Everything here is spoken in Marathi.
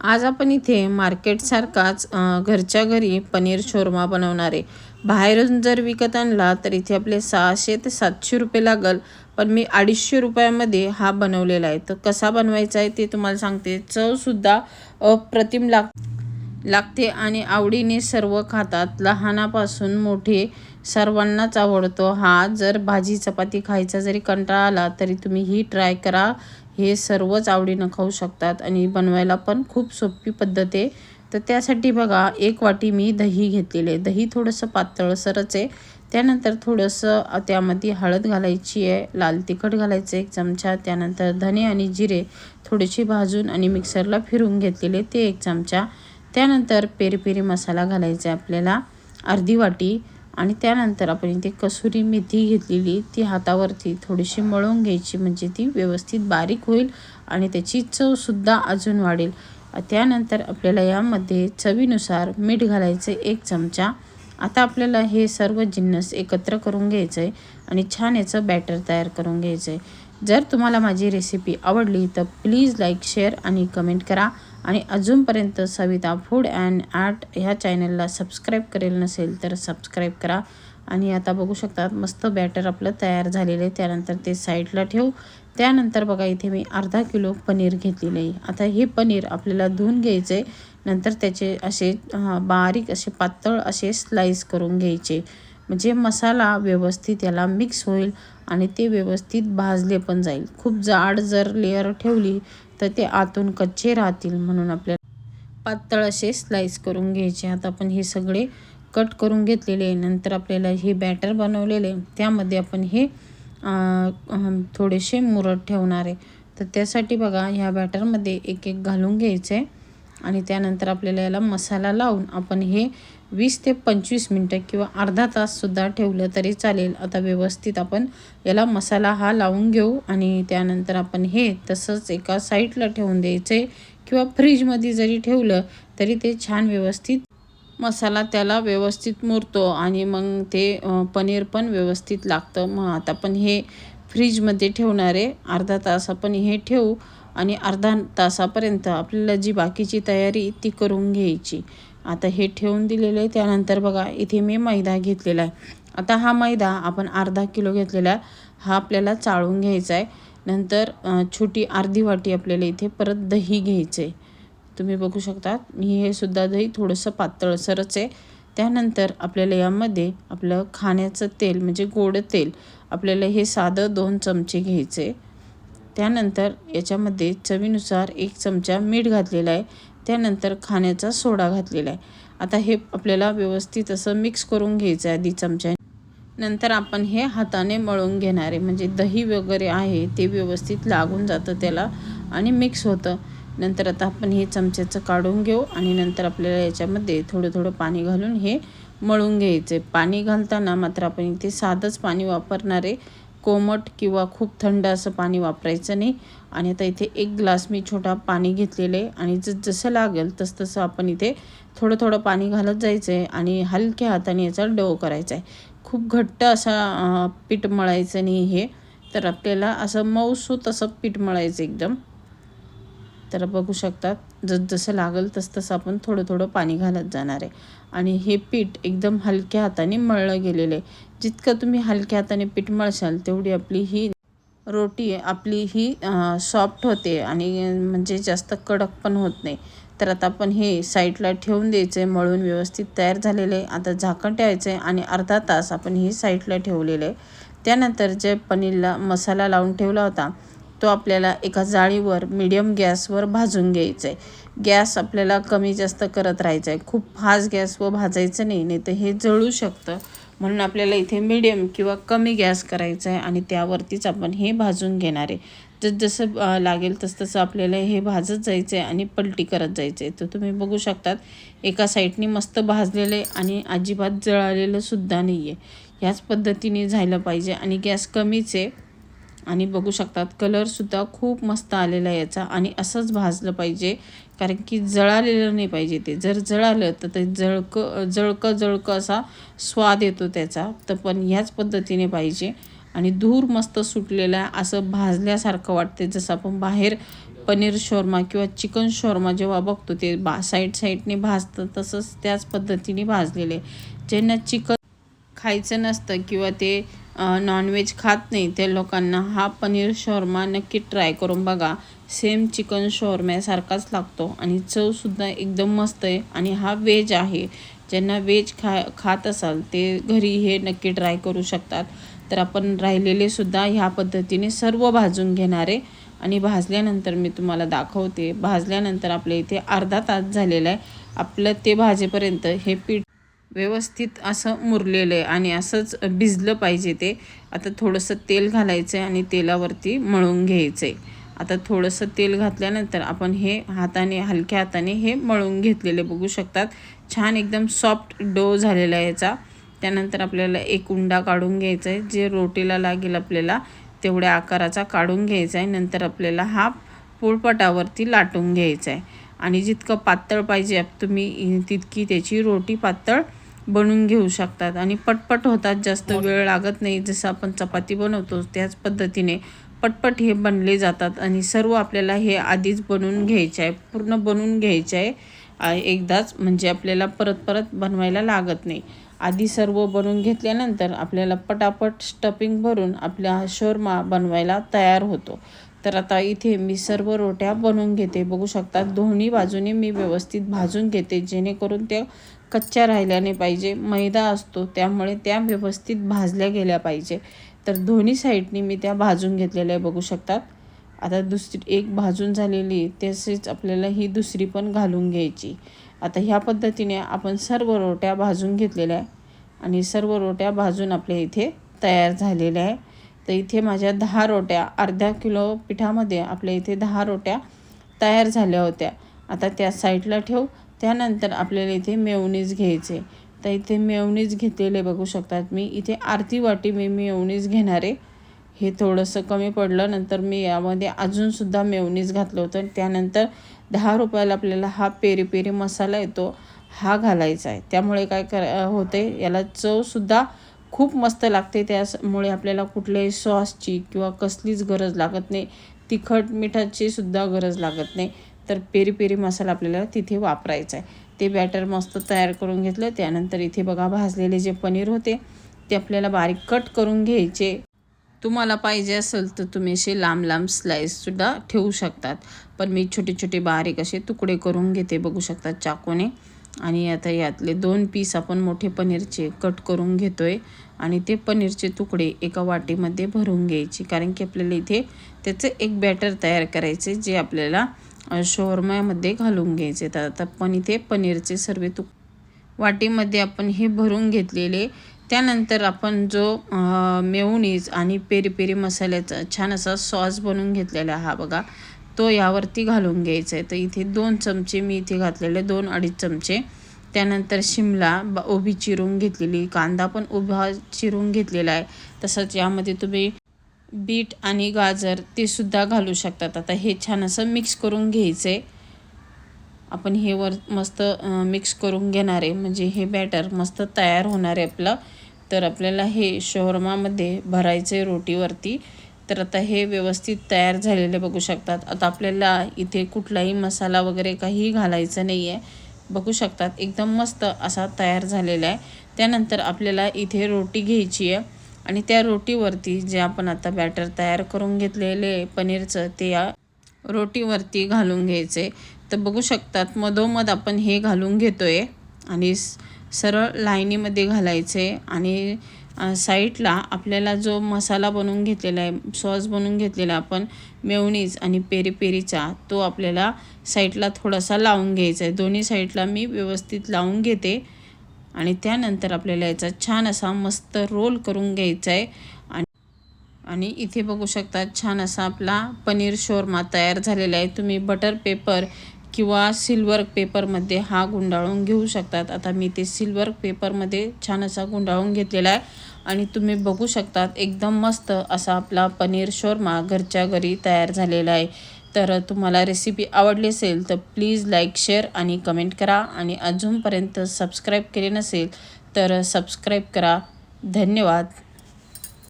आज आपण इथे मार्केटसारखाच घरच्या घरी पनीर शोरमा बनवणार आहे. बाहेरून जर विकत आणला तर इथे आपले सहाशे ते सातशे रुपये लागल पण मी अडीचशे रुपयामध्ये हा बनवलेला आहे. तर कसा बनवायचा आहे ते तुम्हाला सांगते. चवसुद्धा अप्रतिम लाग लागते आणि आवडीने सर्व खातात. लहानापासून मोठे सर्वांनाच आवडतो हा. जर भाजी चपाती खायचा जरी कंटाळा आला तरी तुम्ही ही ट्राय करा. हे सर्वच आवडीनं खाऊ शकतात आणि बनवायला पण खूप सोपी पद्धत आहे. तर त्यासाठी बघा एक वाटी मी दही घेतलेले. दही थोडंसं पातळसरच आहे. त्यानंतर थोडंसं त्यामध्ये हळद घालायची आहे. लाल तिखट घालायचं एक चमचा. त्यानंतर धने आणि जिरे थोडेसे भाजून आणि मिक्सरला फिरून घेतलेले ते एक चमचा. त्यानंतर पेरीपेरी पेरी मसाला घालायचा आहे आपल्याला अर्धी वाटी. आणि त्यानंतर आपण इथे कसुरी मेथी घेतलेली ती हातावरती थोडीशी मळून घ्यायची म्हणजे ती व्यवस्थित बारीक होईल आणि त्याची चवसुद्धा अजून वाढेल. त्यानंतर आपल्याला यामध्ये चवीनुसार मीठ घालायचं एक चमचा. आता आपल्याला हे सर्व जिन्नस एकत्र करून घ्यायचं आहे आणि छान याचं बॅटर तयार करून घ्यायचं आहे जर तुम्हाला माझी रेसिपी आवडली तर प्लीज लाईक शेअर आणि कमेंट करा. आणि अजूनपर्यंत सविता फूड अँड आर्ट ह्या चॅनलला सबस्क्राईब करेल नसेल तर सबस्क्राईब करा. आणि आता बघू शकतात मस्त बॅटर आपलं तयार झालेलं आहे. त्यानंतर ते साईडला ठेवू. त्यानंतर बघा इथे मी अर्धा किलो पनीर घेतलेलं आहे. आता हे पनीर आपल्याला धुवून घ्यायचं आहे. नंतर त्याचे असे बारीक असे पातळ असे स्लाईस करून घ्यायचे. म्हणजे मसाला व्यवस्थित याला मिक्स होईल आणि ते व्यवस्थित भाजले पण जाईल. खूप जाड जर लेअर ठेवली तर ते आतून कच्चे राहतील म्हणून आपल्याला पातळ असे स्लाईस करून घ्यायचे. आता आपण हे सगळे कट करून घेतलेले नंतर आपल्याला हे बॅटर बनवलेले त्यामध्ये आपण हे थोडेसे मुरत ठेवणार आहे. तर त्यासाठी बघा ह्या बॅटरमध्ये एक एक घालून घ्यायचं. आहे आणि त्यानंतर आपल्याला याला मसाला लावून आपण हे वीस ते पंचवीस मिनटं किंवा अर्धा ताससुद्धा ठेवलं तरी चालेल. आता व्यवस्थित आपण याला मसाला हा लावून घेऊ आणि त्यानंतर आपण हे तसंच एका साईडला ठेवून द्यायचं आहे किंवा फ्रीजमध्ये जरी ठेवलं तरी ते छान व्यवस्थित मसाला त्याला व्यवस्थित मुरतो आणि मग ते पनीर पण व्यवस्थित लागतं. मग आता पण हे फ्रीजमध्ये ठेवणारे अर्धा तास आपण हे ठेवू. आणि अर्धा तासापर्यंत आपल्याला जी बाकीची तयारी ती करून घ्यायची. आता हे ठेवून दिलेलं आहे त्यानंतर बघा इथे मी मैदा घेतलेला आहे. आता हा मैदा आपण अर्धा किलो घेतलेला आहे. हा आपल्याला चाळून घ्यायचा आहे. नंतर छोटी अर्धी वाटी आपल्याला इथे परत दही घ्यायचं आहे. तुम्ही बघू शकता हे सुद्धा दही थोडंसं पातळसरच आहे. त्यानंतर आपल्याला यामध्ये आपलं खाण्याचं तेल म्हणजे गोड तेल आपल्याला हे साधं दोन चमचे घ्यायचे त्यानंतर याच्यामध्ये चवीनुसार एक चमचा मीठ घातलेला आहे. त्यानंतर खाण्याचा सोडा घातलेला आहे. आता हे आपल्याला व्यवस्थित असं मिक्स करून घ्यायचं आहे आधी चमच्या नंतर आपण हे हाताने मळून घेणार आहे. म्हणजे दही वगैरे आहे ते व्यवस्थित लागून जातं त्याला आणि मिक्स होतं. नंतर आता आपण हे चमच्याचं काढून घेऊ आणि नंतर आपल्याला याच्यामध्ये थोडं थोडं पाणी घालून हे मळून घ्यायचं आहे. पाणी घालताना मात्र आपण इथे साधंच पाणी वापरणार आहे. कोमट किंवा खूप थंड असं पाणी वापरायचं नाही. आणि आता इथे एक ग्लास मी छोटा पाणी घेतलेलं आहे आणि जस जसं लागेल तस तसं आपण इथे थोडं थोडं पाणी घालत जायचं आहे आणि हलक्या हाताने याचा डव करायचा आहे खूप घट्ट असा पीठ मळायचं नाही हे. तर आपल्याला असं मऊसूत असं पीठ मळायचं एकदम. तर बघू शकतात जस जसं लागेल तसतसं आपण थोडं थोडं पाणी घालत जाणार आहे. आणि हे पीठ एकदम हलक्या हाताने मळलं गेलेलं आहे. जितकं तुम्ही हलक्या हाताने पीठ मळशाल तेवढी आपली ही रोटी आपली ही सॉफ्ट होते आणि म्हणजे जास्त कडक पण होत नाही. तर आता आपण हे साईडला ठेवून द्यायचं आहे मळून व्यवस्थित तयार झालेलं आहे. आता झाकण ठेवायचं आहे आणि अर्धा तास आपण हे साईडला ठेवलेलं आहे. त्यानंतर जे पनीरला मसाला लावून ठेवला होता तो आपल्याला एका जाळीवर मिडियम गॅसवर भाजून घ्यायचा आहे गॅस आपल्याला कमी जास्त करत राहायचा आहे खूप फास्ट गॅसवर भाजायचं नाही नाही तर हे जळू शकतं. म्हणून आपल्याला इथे मिडियम किंवा कमी गॅस करायचा आहे आणि त्यावरतीच आपण हे भाजून घेणार आहे. जस जसं लागेल तसतसं आपल्याला हे भाजत जायचं आहे आणि पलटी करत जायचं आहे तर तुम्ही बघू शकतात एका साईडने मस्त भाजलेलं आहे आणि अजिबात जळालेलं सुद्धा नाही आहे ह्याच पद्धतीने झालं पाहिजे आणि गॅस कमीच आहे. आणि बघू शकतात कलरसुद्धा खूप मस्त आलेला आहे याचा. आणि असंच भाजलं पाहिजे कारण की जळालेलं नाही पाहिजे ते. जर जळालं तर ते जळकं जळकं जळकं असा स्वाद येतो त्याचा. तर पण ह्याच पद्धतीने पाहिजे. आणि धूर मस्त सुटलेला असं भाजल्यासारखं वाटते जसं आपण बाहेर पनीर शोरमा किंवा चिकन शोरमा जेव्हा बघतो ते बा साईड साईडने भाजतं तसंच त्याच पद्धतीने भाजलेले ज्यांना चिकन खायचं नसतं किंवा ते नॉनव्हेज खात नाही त्या लोकांना. हा पनीर शोरमा नक्की ट्राय करून बघा. सेम चिकन शोरम्यासारखाच लागतो. आणि चवसुद्धा एकदम मस्त आहे. आणि हा व्हेज आहे. ज्यांना व्हेज खा खात असाल ते घरी हे नक्की ट्राय करू शकतात. तर आपण राहिलेले सुद्धा ह्या पद्धतीने सर्व भाजून घेणारे आणि भाजल्यानंतर मी तुम्हाला दाखवते. भाजल्यानंतर आपल्या इथे अर्धा तास झालेला आहे. आपलं ते भाजेपर्यंत हे पीठ व्यवस्थित असं मुरलेलं आहे आणि असंच भिजलं पाहिजे ते. आता थोडंसं तेल घालायचं आहे आणि तेलावरती मळून घ्यायचं आहे आता थोडंसं तेल घातल्यानंतर आपण हे हाताने हलक्या हाताने हे मळून घेतलेले बघू शकतात. छान एकदम सॉफ्ट डो झालेला आहे याचा. त्यानंतर आपल्याला एक उंडा काढून घ्यायचा आहे जे रोटीला लागेल आपल्याला तेवढ्या आकाराचा काढून घ्यायचा आहे नंतर आपल्याला हा पोळपटावरती लाटून घ्यायचा आहे आणि जितकं पातळ पाहिजे तुम्ही तितकी त्याची रोटी पातळ बनवून घेऊ शकतात. आणि पटपट होतात जास्त वेळ लागत नाही. जसं आपण चपाती बनवतो त्याच पद्धतीने पटपट हे बनले जातात. आणि सर्व आपल्याला हे आधीच बनवून घ्यायचे आहे. पूर्ण बनवून घ्यायचे आहे. एकदाच म्हणजे आपल्याला परत परत बनवायला लागत नाही. आधी सर्व बनवून घेतल्यानंतर आपल्याला पटापट स्टफिंग भरून आपला शोरमा बनवायला तयार होतो. तर आता इथे मी सर्व रोट्या बनवून घेते. बघू शकता दोन्ही बाजूने मी व्यवस्थित भाजून घेते. जेणेकरून त्या कच्च्या राहिल्या नाही पाहिजे. मैदा असतो त्यामुळे त्या व्यवस्थित भाजल्या गेल्या पाहिजे. तर दोन्ही साईडनी मी त्या भाजून घेतलेल्या बघू शकतात आता दुसरी एक भाजून झालेली तसेच आपल्याला ही दुसरी पण घालून घ्यायची. आता ह्या पद्धतीने आपण सर्व रोट्या भाजून घेतलेल्या आहे आणि सर्व रोट्या भाजून आपल्या इथे तयार झालेल्या आहे तर इथे माझ्या दहा रोट्या अर्ध्या किलो पिठामध्ये आपल्या इथे दहा रोट्या तयार झाल्या होत्या. आता त्या साईडला ठेवू. त्यानंतर आपल्याला इथे मेवणीज घ्यायचे. तर इथे मेवणीज घेतलेले बघू शकतात मी. इथे आरती वाटी मी मेवणीज घेणार आहे. हे थोडंसं कमी पडलं नंतर मी यामध्ये अजूनसुद्धा मेवणीज घातलं होतं. त्यानंतर दहा रुपयाला आपल्याला हा पेरी पेरी मसाला येतो हा घालायचा आहे. त्यामुळे काय कर होते याला चवसुद्धा खूप मस्त लागते त्यामुळे आपल्याला कुठल्याही सॉसची किंवा कसलीच गरज लागत नाही. तिखट मिठाची सुद्धा गरज लागत नाही. तर पेरी पेरी मसाला आपल्याला तिथे वापरायचा आहे. ते बॅटर मस्त तयार करून घेतलं. त्यानंतर इथे बघा भाजलेले जे पनीर होते ते आपल्याला बारीक कट करून घ्यायचे. तुम्हाला पाहिजे असेल तर तुम्ही असे लांब लांब स्लाईससुद्धा ठेवू शकतात. पण मी छोटे छोटे बारीक असे तुकडे करून घेते. बघू शकतात चाकूने. आणि आता यातले दोन पीस आपण मोठे पनीरचे कट करून घेतो आहे आणि ते पनीरचे तुकडे एका वाटीमध्ये भरून घ्यायचे. कारण की आपल्याला इथे त्याचं एक बॅटर तयार करायचे जे आपल्याला शोरम्यामध्ये घालून घ्यायचे तर आता पण इथे पनीरचे सर्व तुक वाटीमध्ये आपण हे भरून घेतलेले. त्यानंतर आपण जो मेवणीज आणि पेरी पेरी मसाल्याचा छान असा सॉस बनवून घेतलेला हा बघा. तो यावरती घालून घ्यायचा आहे तर इथे दोन चमचे मी इथे घातलेले दोन अडीच चमचे. त्यानंतर शिमला उभी चिरून घेतलेली कांदा पण उभा चिरून घेतलेला आहे. तसंच यामध्ये तुम्ही बीट आणि गाजर ते सुद्धा घालू शकतात. आता हे छान असं मिक्स करून घ्यायचं आहे आपण हे वर मस्त मिक्स करून घेणार आहे. म्हणजे हे बॅटर मस्त तयार होणार आहे आपलं. तर आपल्याला हे शोरमामध्ये भरायचं आहे रोटीवरती. तर आता हे व्यवस्थित तयार झालेले बघू शकतात. आता आपल्याला इथे कुठलाही मसाला वगैरे काही घालायचं नाही आहे बघू शकतात. एकदम मस्त असा तयार झालेला आहे. त्यानंतर आपल्याला इथे रोटी घ्यायची आहे. आणि त्या रोटीवरती जे आपण आता बॅटर तयार करून घेतलेले पनीरचं ते या रोटीवरती घालून घ्यायचे. तर बघू शकतात मधोमध आपण हे घालून घेतो आहे आणि सरळ लाईनीमध्ये घालायचे. आणि साईडला आपल्याला जो मसाला बनवून घेतलेला आहे सॉस बनवून घेतलेला आपण मेवणीज आणि पेरी पेरीचा तो आपल्याला साईडला थोडासा लावून घ्यायचा आहे. दोन्ही साईडला मी व्यवस्थित लावून घेते आणि त्यानंतर आपल्याला याचा छान असा मस्त रोल करून घ्यायचा आहे. आणि आणि इथे बघू शकता छान असा आपला पनीर शोरमा तयार झालेला आहे. तुम्ही बटर पेपर किंवा सिल्वर पेपरमध्ये हा गुंडाळून घेऊ शकतात. आता मी ते सिल्वर पेपरमध्ये छान असा गुंडाळून घेतलेला आहे. आणि तुम्ही बघू शकतात एकदम मस्त असा आपला पनीर शोरमा घरच्या घरी तयार झालेला आहे. तर तुम्हाला रेसिपी आवडली असेल तर प्लीज लाईक शेअर आणि कमेंट करा. आणि अजूनपर्यंत सबस्क्राईब केले नसेल तर सबस्क्राईब करा. धन्यवाद.